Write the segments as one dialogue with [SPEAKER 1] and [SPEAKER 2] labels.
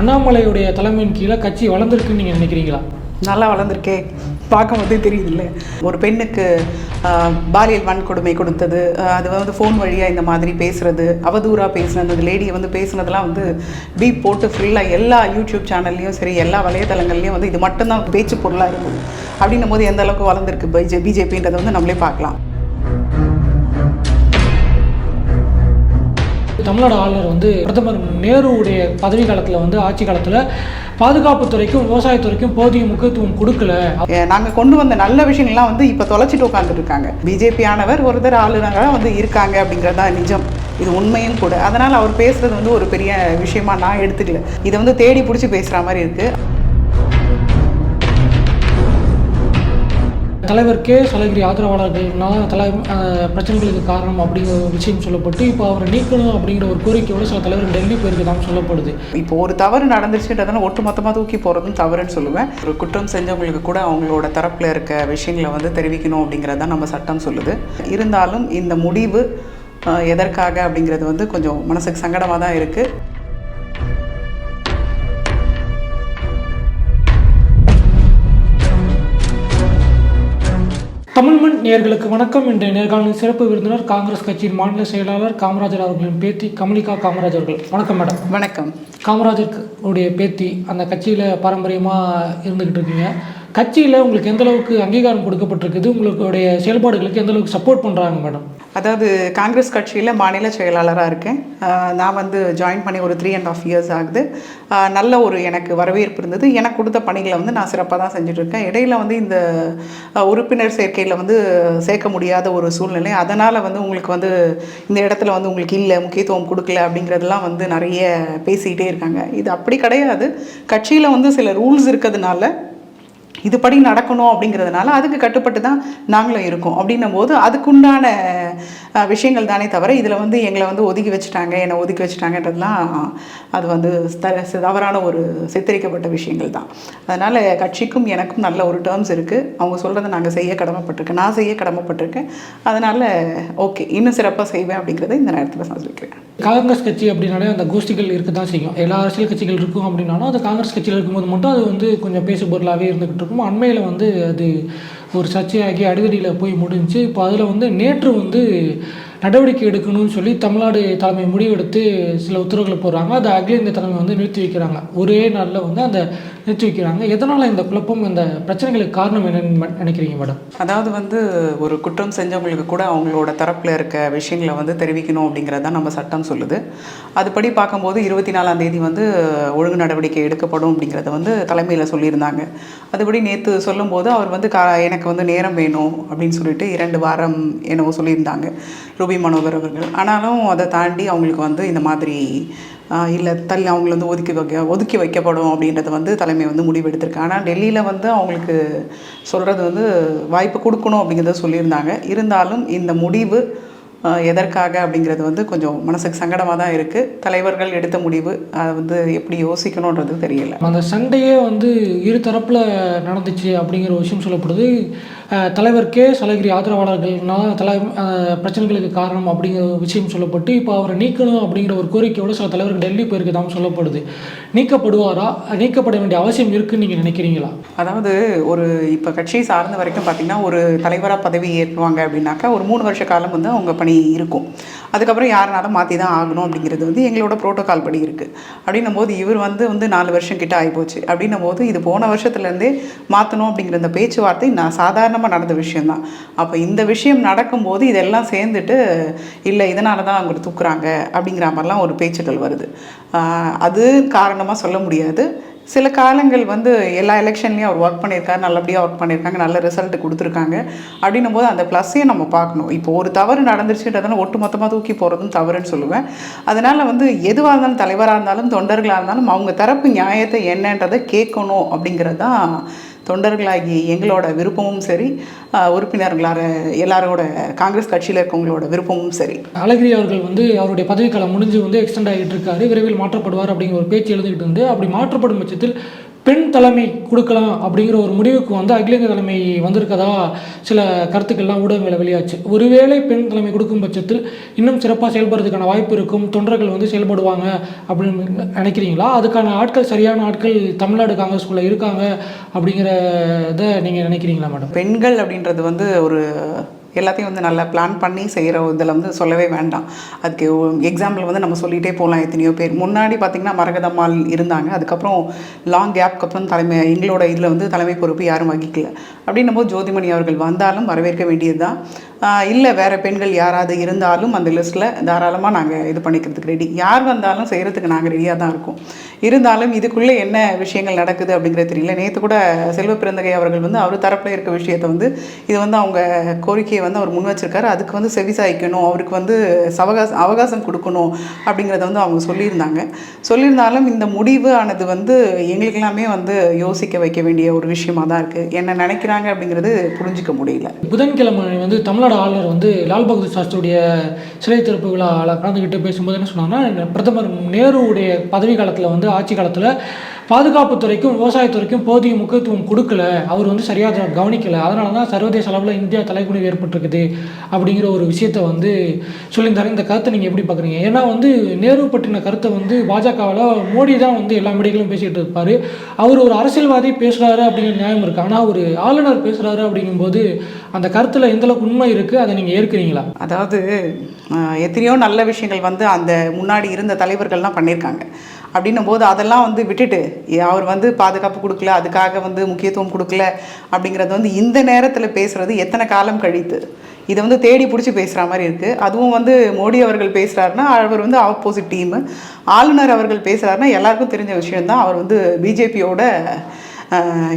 [SPEAKER 1] அண்ணாமலையுடைய தலைமையின் கீழே கட்சி வளர்ந்துருக்குன்னு நீங்கள் நினைக்கிறீங்களா?
[SPEAKER 2] நல்லா வளர்ந்துருக்கே. பார்க்கும்போதே தெரியுதுல்ல ஒரு பெண்ணுக்கு பாலியல் வன்கொடுமை கொடுத்தது அது வந்து ஃபோன் வழியாக இந்த மாதிரி பேசுகிறது அவதூறாக பேசுனது அந்த லேடியை வந்து பேசுனதெல்லாம் வந்து பீப் போட்டு ஃபுல்லாக எல்லா யூடியூப் சேனல்லையும் சரி எல்லா வலைதளங்கள்லையும் வந்து இது மட்டும்தான் பேச்சு பொருளாக இருந்தது அப்படின்னும் போது எந்த அளவுக்கு வளர்ந்துருக்கு பிஜே பிஜேபின்றதை வந்து நம்மளே பார்க்கலாம்.
[SPEAKER 1] தமிழ்நாடு ஆளுநர் வந்து பிரதமர் நேருவுடைய பதவி காலத்தில் வந்து ஆட்சி காலத்தில் பாதுகாப்புத்துறைக்கும் விவசாயத்துறைக்கும் போதிய முக்கியத்துவம் கொடுக்கல.
[SPEAKER 2] நாங்கள் கொண்டு வந்த நல்ல விஷயங்கள்லாம் வந்து இப்போ தொலைச்சிட்டு உட்காந்துட்டு இருக்காங்க பிஜேபி ஆனவர் ஒருத்தர் ஆளுநராக வந்து இருக்காங்க அப்படிங்கிறது தான் நிஜம். இது உண்மையும் கூட. அதனால் அவர் பேசுறது வந்து ஒரு பெரிய விஷயமா நான் எடுத்துக்கல. இதை வந்து தேடி பிடிச்சி பேசுகிற மாதிரி இருக்குது
[SPEAKER 1] தலைவருக்கே சலகிரி ஆதரவாளர்கள்னால் தலை பிரச்சனைகளுக்கு காரணம் அப்படிங்கிற ஒரு விஷயம் சொல்லப்பட்டு இப்போ அவரை நீக்கணும் அப்படிங்கிற ஒரு கோரிக்கையோட சில தலைவர் டெல்லி போயிருக்கதான் சொல்லப்படுது.
[SPEAKER 2] இப்போ ஒரு தவறு நடந்துச்சுன்றதுனால ஒட்டு மொத்தமாக தூக்கி போகிறதும் தவறுன்னு சொல்லுவேன். ஒரு குற்றம் செஞ்சவங்களுக்கு கூட அவங்களோட தரப்பில் இருக்க விஷயங்களை வந்து தெரிவிக்கணும் அப்படிங்கிறது தான் நம்ம சட்டம் சொல்லுது. இருந்தாலும் இந்த முடிவு எதற்காக அப்படிங்கிறது வந்து கொஞ்சம் மனசுக்கு சங்கடமாக தான் இருக்குது
[SPEAKER 1] தமிழ்மண் நேயர்களுக்கு வணக்கம். என்ற நேர்காணலின் சிறப்பு விருந்தினர் காங்கிரஸ் கட்சியின் மாநில செயலாளர் காமராஜர் அவர்களின் பேத்தி கமலிகா காமராஜ் அவர்கள். வணக்கம் மேடம்.
[SPEAKER 2] வணக்கம்.
[SPEAKER 1] காமராஜர் உடைய பேத்தி அந்த கட்சியில் பாரம்பரியமாக இருந்துக்கிட்டு இருக்கீங்க. கட்சியில் உங்களுக்கு எந்த அளவுக்கு அங்கீகாரம் கொடுக்கப்பட்டிருக்குது? உங்களுடைய செயல்பாடுகளுக்கு எந்த அளவுக்கு சப்போர்ட் பண்ணுறாங்க மேடம்?
[SPEAKER 2] அதாவது காங்கிரஸ் கட்சியில் மாநில செயலாளராக இருக்கேன். நான் வந்து ஜாயின் பண்ணி ஒரு த்ரீ அண்ட் ஆஃப் இயர்ஸ் ஆகுது. நல்ல ஒரு எனக்கு வரவேற்பு இருந்தது. எனக்கு கொடுத்த பணிகளை வந்து நான் சிறப்பாக தான் செஞ்சுட்ருக்கேன் இடையில் வந்து இந்த உறுப்பினர் சேர்க்கையில் வந்து சேர்க்க முடியாத ஒரு சூழ்நிலை. அதனால் வந்து உங்களுக்கு வந்து இந்த இடத்துல வந்து உங்களுக்கு இல்லை முக்கியத்துவம் கொடுக்கல அப்படிங்கிறதெல்லாம் வந்து நிறைய பேசிக்கிட்டே இருக்காங்க. இது அப்படி கிடையாது. கட்சியில் வந்து சில ரூல்ஸ் இருக்கிறதுனால இதுபடி நடக்கணும் அப்படிங்கிறதுனால அதுக்கு கட்டுப்பட்டு தான் நாங்களும் இருக்கோம். அப்படின்னும் போது அதுக்குண்டான விஷயங்கள் தானே தவிர இதில் வந்து எங்களை வந்து ஒதுக்கி வச்சுட்டாங்க என்னை ஒதுக்கி வச்சுட்டாங்கன்றதுலாம் அது வந்து த- தவறான ஒரு சித்தரிக்கப்பட்ட விஷயங்கள் தான். அதனால் கட்சிக்கும் எனக்கும் நல்ல ஒரு டேர்ம்ஸ் இருக்குது அவங்க சொல்கிறத நாங்கள் செய்ய கடமைப்பட்டிருக்கேன். நான் செய்ய கடமைப்பட்டிருக்கேன். அதனால் ஓகே இன்னும் சிறப்பாக செய்வேன் அப்படிங்கிறத இந்த நேரத்தில் நான் சொல்லிக்கிறேன்.
[SPEAKER 1] காங்கிரஸ் கட்சி அப்படின்னாலே அந்த கோஷ்டிகள் இருக்க தான் செய்யும். எல்லா அரசியல் கட்சிகள் இருக்கும் அப்படின்னாலும் அது காங்கிரஸ் கட்சியில் இருக்கும்போது மட்டும் அது வந்து கொஞ்சம் பேசு பொருளாகவே இருந்துகிட்டு இருக்கும். அண்மையில் வந்து அது ஒரு சர்ச்சையாகி அடிதடியில் போய் முடிஞ்சுச்சு இப்போ அதில் வந்து நேற்று வந்து நடவடிக்கை எடுக்கணும்னு சொல்லி தமிழ்நாடு தலைமை முடிவெடுத்து சில உத்தரவுகளை போடுறாங்க. அதை அகில இந்திய தலைமை வந்து நிறுத்தி வைக்கிறாங்க. ஒரே நாளில் வந்து அந்த நிறுத்தி வைக்கிறாங்க. எதனால் இந்த குழப்பம் இந்த பிரச்சனைகளுக்கு காரணம் என்னன்னு நினைக்கிறீங்க மேடம்?
[SPEAKER 2] அதாவது வந்து ஒரு குற்றம் செஞ்சவங்களுக்கு கூட அவங்களோட தரப்பில் இருக்க விஷயங்களை வந்து தெரிவிக்கணும் அப்படிங்கிறது தான் நம்ம சட்டம் சொல்லுது. அதுபடி பார்க்கும்போது இருபத்தி நாலாம் தேதி வந்து ஒழுங்கு நடவடிக்கை எடுக்கப்படும் அப்படிங்கிறத வந்து தலைமையில் சொல்லியிருந்தாங்க. அதுபடி நேற்று சொல்லும்போது அவர் வந்து கா எனக்கு வந்து நேரம் வேணும் அப்படின்னு சொல்லிட்டு இரண்டு வாரம் என்னவோ சொல்லியிருந்தாங்க. ரூபி மனோகர் அவர்கள். ஆனாலும் அதை தாண்டி அவங்களுக்கு வந்து இந்த மாதிரி இல்லை தள்ளி அவங்கள வந்து ஒதுக்கி வைக்க ஒதுக்கி வைக்கப்படும் அப்படின்றத வந்து தலைமை வந்து முடிவெடுத்திருக்கு. ஆனால் டெல்லியில் வந்து அவங்களுக்கு சொல்கிறது வந்து வாய்ப்பு கொடுக்கணும் அப்படிங்கிறத சொல்லியிருந்தாங்க. இருந்தாலும் இந்த முடிவு எதற்காக அப்படிங்கிறது வந்து கொஞ்சம் மனசுக்கு சங்கடமாக தான் இருக்குது தலைவர்கள் எடுத்த முடிவு அதை வந்து எப்படி யோசிக்கணுன்றது தெரியல.
[SPEAKER 1] அந்த சண்டையே வந்து இரு தரப்பில் நடந்துச்சு அப்படிங்கிற ஒரு விஷயம் சொல்லப்படுது. தலைவர் கே சலகிரி ஆதரவாளர்கள்னால் தலை பிரச்சனைகளுக்கு காரணம் அப்படிங்கிற ஒரு விஷயம் சொல்லப்பட்டு இப்போ அவரை நீக்கணும் அப்படிங்கிற ஒரு கோரிக்கையோட சில தலைவர்கள் டெல்லி போயிருக்கதான் சொல்லப்படுது. நீக்கப்படுவாரா? நீக்கப்பட வேண்டிய அவசியம் இருக்குன்னு நீங்கள் நினைக்கிறீங்களா?
[SPEAKER 2] அதாவது ஒரு இப்போ கட்சியை சார்ந்த வரைக்கும் பார்த்திங்கன்னா ஒரு தலைவராக பதவி ஏற்றுவாங்க அப்படின்னாக்கா ஒரு மூணு வருஷ காலம் வந்து அவங்க பணி இருக்கும். அதுக்கப்புறம் யாருனாலும் மாற்றி தான் ஆகணும் அப்படிங்கிறது வந்து எங்களோட ப்ரோட்டோகால் படி இருக்குது அப்படின்னும் போது இவர் வந்து வந்து நாலு வருஷம் கிட்ட ஆகிப்போச்சு அப்படின்னும் போது இது போன வருஷத்துலேருந்தே மாற்றணும் அப்படிங்கிற இந்த பேச்சுவார்த்தை நான் சாதாரண சாதாரணமாக நடந்த விஷயம்தான். அப்போ இந்த விஷயம் நடக்கும்போது இதெல்லாம் சேர்ந்துட்டு இல்லை இதனால தான் அவங்க தூக்குறாங்க. அப்படிங்கிற மாதிரிலாம் ஒரு பேச்சுக்கள் வருது. அது காரணமாக சொல்ல முடியாது. சில காலங்கள் வந்து எல்லா எலெக்ஷன்லேயும் அவர் ஒர்க் பண்ணியிருக்காரு நல்லபடியாக ஒர்க் பண்ணியிருக்காங்க நல்ல ரிசல்ட் கொடுத்துருக்காங்க. அப்படின்னும் போது அந்த ப்ளஸ்ஸையும் நம்ம பார்க்கணும். இப்போ ஒரு தவறு நடந்துருச்சுன்றதால ஒட்டு மொத்தமாக தூக்கி போகிறதும் தவறுன்னு சொல்லுவேன். அதனால் வந்து எதுவாக இருந்தாலும் தலைவராக இருந்தாலும் தொண்டர்களாக இருந்தாலும் அவங்க தரப்பு நியாயத்தை என்னன்றதை கேட்கணும் அப்படிங்கிறது தான் தொண்டர்களாகி எங்களோட விருப்பமும் சரி உறுப்பினர்களாக எல்லாரோட காங்கிரஸ் கட்சியில் இருக்கவங்களோட விருப்பமும் சரி.
[SPEAKER 1] அழகிரி அவர்கள் வந்து அவருடைய பதவிக்காலம் முடிஞ்சு வந்து எக்ஸ்டெண்ட் ஆகிட்டு இருக்காரு விரைவில் மாற்றப்படுவார் அப்படிங்கிற ஒரு பேச்சு எழுதிக்கிட்டு இருந்து அப்படி மாற்றப்படும் பட்சத்தில் பெண் தலைமை கொடுக்கலாம் அப்படிங்கிற ஒரு முடிவுக்கு வந்து அகில இந்திய தலைமை வந்திருக்கதா? சில கருத்துக்கள்லாம் ஊடகங்களை வெளியாச்சு. ஒருவேளை பெண் தலைமை கொடுக்கும் பட்சத்தில் இன்னும் சிறப்பாக செயல்படுறதுக்கான வாய்ப்பு இருக்கும் தொண்டர்கள் வந்து செயல்படுவாங்க அப்படின்னு நினைக்கிறீங்களா? அதுக்கான ஆட்கள் சரியான ஆட்கள் தமிழ்நாடு காங்கிரஸ்குள்ளே இருக்காங்க அப்படிங்கிறத நீங்கள் நினைக்கிறீங்களா மேடம்?
[SPEAKER 2] பெண்கள் அப்படின்றது வந்து ஒரு எல்லாத்தையும் வந்து நல்லா பிளான் பண்ணி செய்கிற இதில் வந்து சொல்லவே வேண்டாம். அதுக்கு எக்ஸாம்பிள் வந்து நம்ம சொல்லிகிட்டே போகலாம் எத்தனையோ பேர். முன்னாடி பார்த்திங்கன்னா மரகதம்மாள் இருந்தாங்க. அதுக்கப்புறம் லாங் கேப்க்கு அப்புறம் தலைமை எங்களோட இதில் வந்து தலைமை பொறுப்பு யாரும் வகிக்கல. அப்படின்னும் போது ஜோதிமணி அவர்கள் வந்தாலும் வரவேற்க வேண்டியது தான் இல்லை வேறு பெண்கள் யாராவது இருந்தாலும் அந்த லிஸ்ட்டில் தாராளமாக நாங்கள் இது பண்ணிக்கிறதுக்கு ரெடி யார் வந்தாலும் செய்கிறதுக்கு நாங்கள் ரெடியாக தான் இருக்கோம். இருந்தாலும் இதுக்குள்ளே என்ன விஷயங்கள் நடக்குது அப்படிங்கிறது தெரியல. நேற்று கூட செல்வ பிறந்தகை அவர்கள் வந்து அவர் தரப்பில் இருக்க விஷயத்தை வந்து இது வந்து அவங்க கோரிக்கையை வந்து அவர் முன் வச்சிருக்காரு. அதுக்கு வந்து செவிசாய்க்கணும் அவருக்கு வந்து சவகாசம் அவகாசம் கொடுக்கணும் அப்படிங்கிறத வந்து அவங்க சொல்லியிருந்தாங்க. சொல்லியிருந்தாலும் இந்த முடிவு ஆனது வந்து எங்களுக்கெல்லாமே வந்து யோசிக்க வைக்க வேண்டிய ஒரு விஷயமாக தான் இருக்குது என்ன நினைக்கிறாங்க அப்படிங்கிறது புரிஞ்சிக்க முடியல.
[SPEAKER 1] புதன்கிழமை வந்து தமிழ்நாடு ஆளுநர் வந்து லால் பகதூர் சாஸ்திரியுடைய சிலை திறப்பு விழாவில் கலந்துக்கிட்டு பேசும்போது என்ன சொன்னாங்கன்னா பிரதமர் நேருவுடைய பதவி காலத்தில் வந்து ஆட்சி காலத்தில் பாதுகாப்புத்துறைக்கும் விவசாயத்துறைக்கும் போதிய முக்கியத்துவம் கொடுக்கல. அவர் வந்து சரியாக கவனிக்கலை. அதனால தான் சர்வதேச அளவில் இந்தியா தலைகுனிவு ஏற்பட்டிருக்குது அப்படிங்கிற ஒரு விஷயத்தை வந்து சொல்லியிருந்தாரு. இந்த கருத்தை நீங்கள் எப்படி பார்க்குறீங்க? ஏன்னா வந்து நேரு பற்றின கருத்தை வந்து பாஜகவில் மோடி தான் வந்து எல்லா மீடியங்களும் பேசிகிட்டு இருப்பார். அவர் ஒரு அரசியல்வாதி பேசுகிறாரு அப்படிங்கிற நியாயம் இருக்குது ஆனால் ஒரு ஆளுநர் பேசுகிறாரு அப்படிங்கும்போது அந்த கருத்தில் எந்தளவுக்கு உண்மை இருக்குது அதை நீங்கள் ஏற்கிறீங்களா?
[SPEAKER 2] அதாவது எத்தனையோ நல்ல விஷயங்கள் வந்து அந்த முன்னாடி இருந்த தலைவர்கள்லாம் பண்ணியிருக்காங்க. அப்படின்னும் போது அதெல்லாம் வந்து விட்டுட்டு ஏ, அவர் வந்து பாதுகாப்பு கொடுக்கல அதுக்காக வந்து முக்கியத்துவம் கொடுக்கல அப்படிங்கிறது வந்து இந்த நேரத்தில் பேசுகிறது எத்தனை காலம் கழித்து? இதை வந்து தேடி பிடிச்சி பேசுகிற மாதிரி இருக்குது அதுவும் வந்து மோடி அவர்கள் பேசுகிறாருன்னா அவர் வந்து ஆப்போசிட் டீமு ஆளுநர் அவர்கள் பேசுகிறாருன்னா எல்லாருக்கும் தெரிஞ்ச விஷயந்தான் அவர் வந்து பிஜேபியோட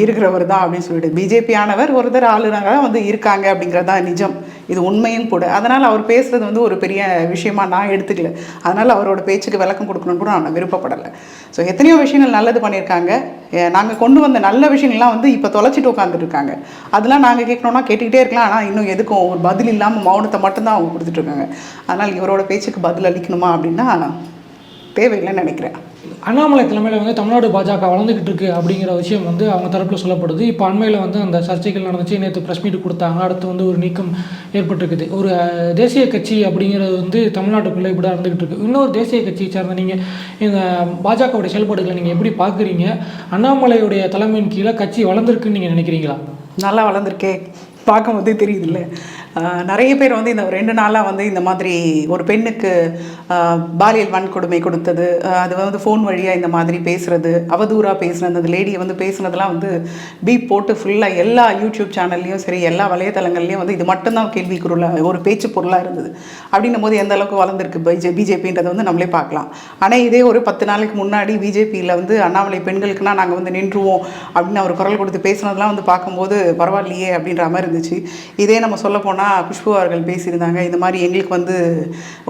[SPEAKER 2] இருக்கிறவர் தான் அப்படின்னு சொல்லிட்டு. பிஜேபி ஆனவர் ஒருத்தர் ஆளுநராக வந்து இருக்காங்க அப்படிங்கிறது தான் நிஜம். இது உண்மையும் கூட அதனால் அவர் பேசுகிறது வந்து ஒரு பெரிய விஷயமா நான் எடுத்துக்கல. அதனால் அவரோட பேச்சுக்கு விளக்கம் கொடுக்கணும்னு கூட நான் விருப்பப்படலை. ஸோ எத்தனையோ விஷயங்கள் நல்லது பண்ணியிருக்காங்க. நாங்கள் கொண்டு வந்த நல்ல விஷயங்கள்லாம் வந்து இப்போ தொலைச்சிட்டு உட்காந்துருக்காங்க அதெல்லாம் நாங்கள் கேட்கணும்னா கேட்டுக்கிட்டே இருக்கலாம். ஆனால் இன்னும் எதுக்கும் ஒரு பதில் இல்லாமல் மௌனத்தை மட்டும்தான் அவங்க கொடுத்துட்ருக்காங்க அதனால் இவரோட பேச்சுக்கு பதில் அளிக்கணுமா அப்படின்னா தேவையில்லைன்னு நினைக்கிறேன்.
[SPEAKER 1] அண்ணாமலை தலைமையில் வந்து தமிழ்நாடு பாஜக வளர்ந்துக்கிட்டு இருக்கு அப்படிங்கிற விஷயம் வந்து அவங்க தரப்பில் சொல்லப்படுது. இப்போ அண்மையில் வந்து அந்த சர்ச்சைகள் நடந்துச்சு. நேற்று ப்ரெஸ் மீட் கொடுத்தாங்க. அடுத்து வந்து ஒரு நீக்கம் ஏற்பட்டிருக்குது. ஒரு தேசிய கட்சி அப்படிங்கிறது வந்து தமிழ்நாட்டுக்குள்ளே இப்படி நடந்துக்கிட்டு இருக்கு. இன்னொரு தேசிய கட்சியை சார்ந்த நீங்கள் இந்த பாஜகவுடைய செயல்பாடுகளை நீங்கள் எப்படி பார்க்குறீங்க? அண்ணாமலையுடைய தலைமையின் கீழே கட்சி வளர்ந்துருக்குன்னு நீங்கள் நினைக்கிறீங்களா?
[SPEAKER 2] நல்லா வளர்ந்துருக்கே. பார்க்கும்போதே தெரியுதுல்ல. நிறைய பேர் வந்து இந்த ரெண்டு நாளாக வந்து இந்த மாதிரி ஒரு பெண்ணுக்கு பாலியல் வன்கொடுமை கொடுத்தது அது வந்து ஃபோன் வழியாக இந்த மாதிரி பேசுகிறது அவதூறாக பேசுனது அந்த லேடியை வந்து பேசுனதெல்லாம் வந்து பீப் போட்டு ஃபுல்லாக எல்லா யூடியூப் சேனல்லையும் சரி எல்லா வலைத்தளங்கள்லையும் வந்து இது மட்டும்தான் கேள்விக்குறில் ஒரு பேச்சு பொருளாக இருந்தது. அப்படின்னும் போது எந்த அளவுக்கு வளர்ந்துருக்கு பிஜே பிஜேபின்றதை வந்து நம்மளே பார்க்கலாம். ஆனால் இதே ஒரு பத்து நாளைக்கு முன்னாடி பிஜேபியில் வந்து அண்ணாமலை பெண்களுக்குனா நாங்கள் வந்து நின்றுவோம் அப்படின்னு அவர் குரல் கொடுத்து பேசுனதெல்லாம் வந்து பார்க்கும்போது பரவாயில்லையே அப்படின்ற மாதிரி இருந்துச்சு. இதே நம்ம சொல்ல போனால் குஷ்பு அவர்கள் பேசியிருந்தாங்க. இந்த மாதிரி எங்களுக்கு வந்து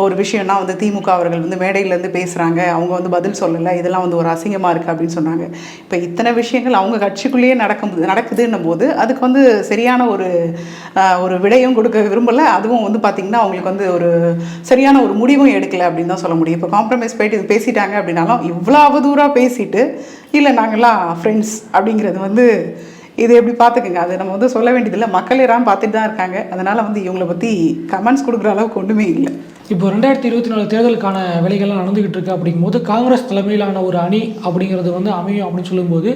[SPEAKER 2] ஒரு விஷயம்னா வந்து திமுக அவர்கள் வந்து மேடையிலேருந்து பேசுகிறாங்க அவங்க வந்து பதில் சொல்லலை. இதெல்லாம் வந்து ஒரு அசிங்கமாக இருக்குது அப்படின்னு சொன்னாங்க. இப்போ இத்தனை விஷயங்கள் அவங்க கட்சிக்குள்ளேயே நடக்கும் நடக்குதுன்னும் போது அதுக்கு வந்து சரியான ஒரு ஒரு விடையும் கொடுக்க விரும்பலை. அதுவும் வந்து பார்த்திங்கன்னா அவங்களுக்கு வந்து ஒரு சரியான ஒரு முடிவும் எடுக்கலை அப்படின்னு தான் சொல்ல முடியும். இப்போ காம்ப்ரமைஸ் போயிட்டு இது பேசிட்டாங்க அப்படின்னாலும் இவ்வளோ அவதூறாக பேசிட்டு இல்லை நாங்கள்லாம் ஃப்ரெண்ட்ஸ் அப்படிங்கிறது வந்து இது எப்படி பார்த்துக்குங்க? அது நம்ம வந்து சொல்ல வேண்டியதில்லை. மக்கள் யாரும் பார்த்துட்டு தான் இருக்காங்க. அதனால் வந்து இவங்களை பற்றி கமெண்ட்ஸ் கொடுக்குற அளவுக்கு ஒன்றுமே இல்லை.
[SPEAKER 1] இப்போ ரெண்டாயிரத்தி இருபத்தி நாலு தேர்தலுக்கான வேலைகள்லாம் நடந்துகிட்டு இருக்கு அப்படிங்கும்போது காங்கிரஸ் தலைமையிலான ஒரு அணி அப்படிங்கிறது வந்து அமையும் அப்படின்னு சொல்லும்போது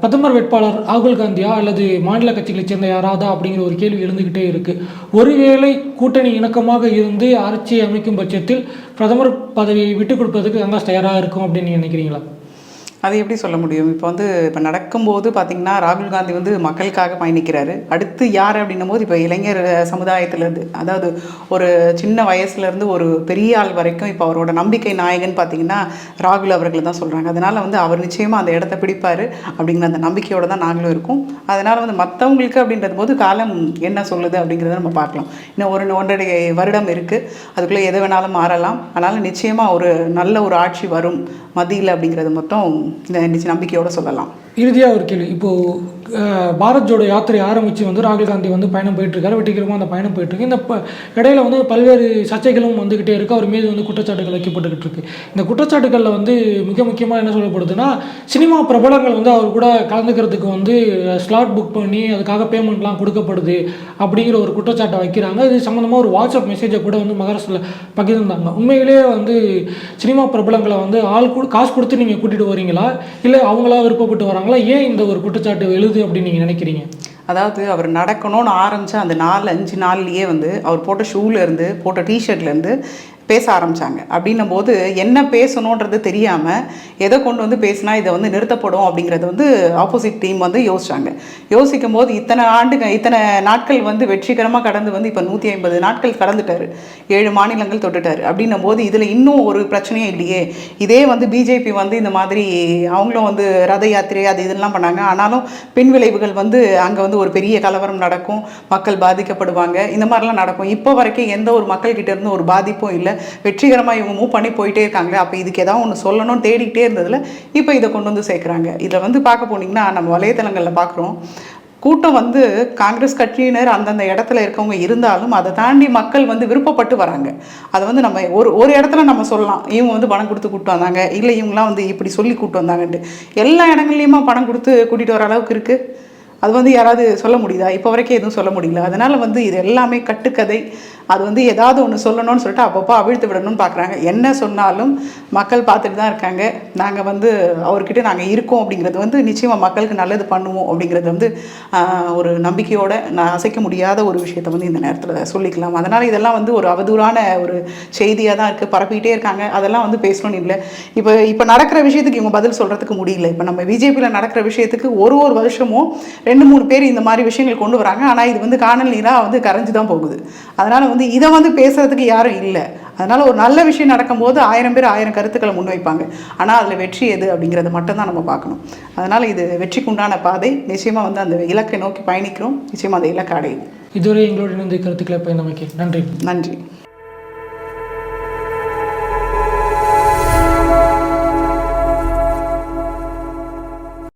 [SPEAKER 1] பிரதமர் வேட்பாளர் ராகுல் காந்தியா அல்லது மாநில கட்சிகளைச் சேர்ந்த யாராவதா அப்படிங்கிற ஒரு கேள்வி எழுந்துக்கிட்டே இருக்கு. ஒருவேளை கூட்டணி இணக்கமாக இருந்து ஆட்சியை அமைக்கும் பட்சத்தில் பிரதமர் பதவியை விட்டுக் கொடுப்பதற்கு காங்கிரஸ் தயாராக இருக்கும் அப்படின்னு நினைக்கிறீங்களா?
[SPEAKER 2] அது எப்படி சொல்ல முடியும்? இப்போ வந்து இப்போ நடக்கும்போது பார்த்திங்கன்னா ராகுல் காந்தி வந்து மக்களுக்காக பயணிக்கிறாரு. அடுத்து யார் அப்படின்னும் போது இப்போ இளைஞர் சமுதாயத்திலேருந்து அதாவது ஒரு சின்ன வயசுலேருந்து ஒரு பெரிய ஆள் வரைக்கும் இப்போ அவரோட நம்பிக்கை நாயகன் பார்த்திங்கன்னா ராகுல் அவர்கள் தான் சொல்கிறாங்க அதனால் வந்து அவர் நிச்சயமாக அந்த இடத்த பிடிப்பார் அப்படிங்கிற அந்த நம்பிக்கையோடு தான் நாங்களும் இருக்கோம். அதனால் வந்து மற்றவங்களுக்கு அப்படின்றது போது காலம் என்ன சொல்லுது அப்படிங்கிறத நம்ம பார்க்கலாம். இன்னும் ஒரு ஒன்றரை வருடம் இருக்குது அதுக்குள்ளே எது வேணாலும் மாறலாம். அதனால் நிச்சயமாக ஒரு நல்ல ஒரு ஆட்சி வரும் மதியில் அப்படிங்கிறது மொத்தம் இந்த நம்பிக்கையோடு சொல்லலாம்.
[SPEAKER 1] இறுதியாக ஒரு கேள்வி. இப்போது பாரத் ஜோடோ யாத்திரை ஆரம்பித்து வந்து ராகுல் காந்தி வந்து பயணம் போயிட்டுருக்காரு. வெற்றிகரமாக அந்த பயணம் போயிட்டுருக்கு. இந்த ப இடையில வந்து பல்வேறு சர்ச்சைகளும் வந்துக்கிட்டே இருக்குது அவர் மீது வந்து குற்றச்சாட்டுகள் வைக்கப்பட்டுக்கிட்டு இருக்கு. இந்த குற்றச்சாட்டுகளில் வந்து மிக முக்கியமாக என்ன சொல்லப்படுதுன்னா சினிமா பிரபலங்கள் வந்து அவர் கூட கலந்துக்கிறதுக்கு வந்து ஸ்லாட் புக் பண்ணி அதுக்காக பேமெண்ட்லாம் கொடுக்கப்படுது அப்படிங்கிற ஒரு குற்றச்சாட்டை வைக்கிறாங்க. இது சம்மந்தமாக ஒரு வாட்ஸ்அப் மெசேஜை கூட வந்து மகாராஷ்டிரில் பகிர்ந்தாங்க. உண்மையிலேயே வந்து சினிமா பிரபலங்களை வந்து ஆள் காசு கொடுத்து நீங்கள் கூட்டிகிட்டு வரீங்களா இல்லை அவங்களா விருப்பப்பட்டு வராங்க சொல்கிறாங்களா ஏன் இந்த ஒரு குற்றச்சாட்டு எழுது அப்படின்னு நீங்கள் நினைக்கிறீங்க?
[SPEAKER 2] அதாவது அவர் நடக்கணும்னு ஆரம்பித்த அந்த நாலு அஞ்சு நாள்லேயே வந்து அவர் போட்ட ஷூலேருந்து போட்ட டிஷர்ட்லேருந்து பேச ஆரம்பிச்சாங்க. அப்படின்னும் போது என்ன பேசணுன்றது தெரியாமல் எதை கொண்டு வந்து பேசினா இதை வந்து நிறுத்தப்படும் அப்படிங்கிறத வந்து ஆப்போசிட் டீம் வந்து யோசிச்சாங்க. யோசிக்கும் போது இத்தனை ஆண்டுங்க இத்தனை நாட்கள் வந்து வெற்றிகரமாக கடந்து வந்து இப்போ நூற்றி ஐம்பது நாட்கள் கடந்துட்டார். ஏழு மாநிலங்கள் தொட்டுட்டாரு. அப்படின்னும் போது இதில் இன்னும் ஒரு பிரச்சனையே இல்லையே. இதே வந்து பிஜேபி வந்து இந்த மாதிரி அவங்களும் வந்து ரத யாத்திரை அது இதெல்லாம் பண்ணாங்க. ஆனாலும் பின் விளைவுகள் வந்து அங்கே வந்து ஒரு பெரிய கலவரம் நடக்கும். மக்கள் பாதிக்கப்படுவாங்க. இந்த மாதிரிலாம் நடக்கும். இப்போ வரைக்கும் எந்த ஒரு மக்கள்கிட்ட இருந்து ஒரு பாதிப்பும் இல்லை. வெற்றிகரமாக இவங்க மூவ் பண்ணி போயிட்டே இருக்காங்களே அப்போ இதுக்கு ஏதாவது ஒன்று சொல்லணும்னு தேடிக்கிட்டே இருந்ததில் இப்போ இதை கொண்டு வந்து சேர்க்குறாங்க. இதில் வந்து பார்க்க போனீங்கன்னா நம்ம வலைத்தளங்களில் பார்க்குறோம். கூட்டம் வந்து காங்கிரஸ் கட்சியினர் அந்தந்த இடத்துல இருக்கவங்க இருந்தாலும் அதை தாண்டி மக்கள் வந்து விருப்பப்பட்டு வராங்க. அதை வந்து நம்ம ஒரு ஒரு இடத்துல நம்ம சொல்லலாம். இவங்க வந்து பணம் கொடுத்து கூப்பிட்டு வந்தாங்க இல்லை இவங்களாம் வந்து இப்படி சொல்லி கூப்பிட்டு வந்தாங்கன்ட்டு. எல்லா இடங்கள்லையுமா பணம் கொடுத்து கூட்டிகிட்டு வர அளவுக்கு இருக்குது அது வந்து யாராவது சொல்ல முடியுதா? இப்போ வரைக்கும் எதுவும் சொல்ல முடியல. அதனால் வந்து இது எல்லாமே கட்டுக்கதை. அது வந்து ஏதாவது ஒன்று சொல்லணும்னு சொல்லிட்டு அப்பப்போ அவிழ்த்து விடணும்னு பார்க்குறாங்க என்ன சொன்னாலும் மக்கள் பார்த்துட்டு தான் இருக்காங்க. நாங்கள் வந்து அவர்கிட்ட நாங்கள் இருக்கோம் அப்படிங்கிறது வந்து நிச்சயமாக மக்களுக்கு நல்லது பண்ணுவோம் அப்படிங்கிறது வந்து ஒரு நம்பிக்கையோட நான் அசைக்க முடியாத ஒரு விஷயத்த வந்து இந்த நேரத்தில் சொல்லிக்கலாம். அதனால் இதெல்லாம் வந்து ஒரு அவதூறான ஒரு செய்தியாக தான் இருக்குது பரப்பிக்கிட்டே இருக்காங்க. அதெல்லாம் வந்து பேசணும்னு இல்லை. இப்போ இப்போ நடக்கிற விஷயத்துக்கு இவங்க பதில் சொல்கிறதுக்கு முடியல. இப்போ நம்ம பிஜேபியில் நடக்கிற விஷயத்துக்கு ஒரு ஒரு வருஷமும் ரெண்டு மூணு பேர் இந்த மாதிரி விஷயங்கள் கொண்டு வராங்க. ஆனால் இது வந்து காணல் நீராக வந்து கரைஞ்சு தான் போகுது. அதனால் வந்து இதை வந்து பேசுகிறதுக்கு யாரும் இல்லை. அதனால் ஒரு நல்ல விஷயம் நடக்கும்போது ஆயிரம் பேர் ஆயிரம் கருத்துக்களை முன்வைப்பாங்க. ஆனால் அதில் வெற்றி எது அப்படிங்கிறத மட்டும்தான் நம்ம பார்க்கணும். அதனால் இது வெற்றிக்கு உண்டான பாதை. நிச்சயமாக வந்து அந்த இலக்கை நோக்கி பயணிக்கிறோம். நிச்சயமாக அந்த இலக்கை அடையும்
[SPEAKER 1] இதுவரை எங்களோட இணைந்த கருத்துக்களை பயந்தமைக்கு நன்றி.
[SPEAKER 2] நன்றி.